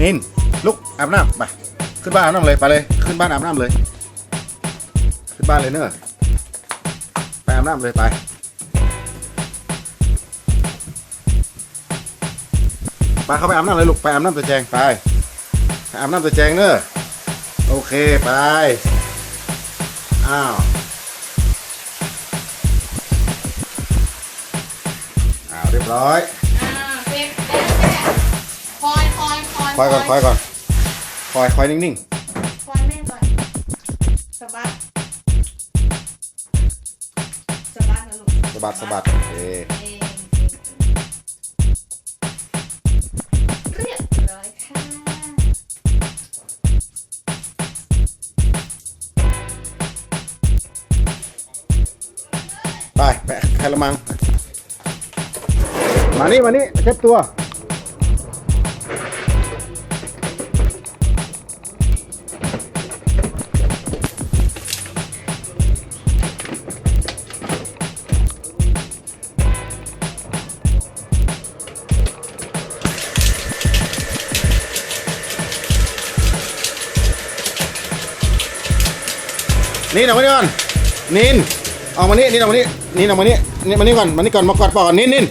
นินลุกอาบน้ำไปขึ้นบ้านอาบน้ำเลยไปเลยขึ้นบ้านอาบน้ำเลย ขึ้นบ้านเลยเนอะไปอาบน้ำเลยไปไปเข้าไปอาบน้ำเลยลูกไปอาบน้ำตัวแจงไปไปอาบน้ำตัวแจงเนอะโอเคไปอ้าวอ้าวเรียบร้อย คอยคอยก่อนคอยก่อนคอยคอยนิ่งคอยแม่ก่อนสะบัดสะบัดนะลูกๆสะบัดสะบัดโอเคเองเรียบร้อยค่ะไปแปะแคละมัง มานี่มานี่เช็ดตัว นี่ออกมานี่ก่อนนินออกมานี่นินออกมานี่นินออกมานี่นี่มานี่ก่อนมานี่ก่อนมากอดป่อก่อนนินนิน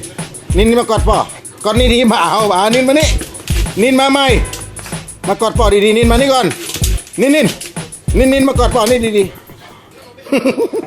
นินมากอดป่อกอดนี่ดีมาเอาเอานินมานี่นินมาใหม่มากอดป่อดีๆนินมานี่ก่อนนินนินนินนินมากอดป่อนี่ดีๆ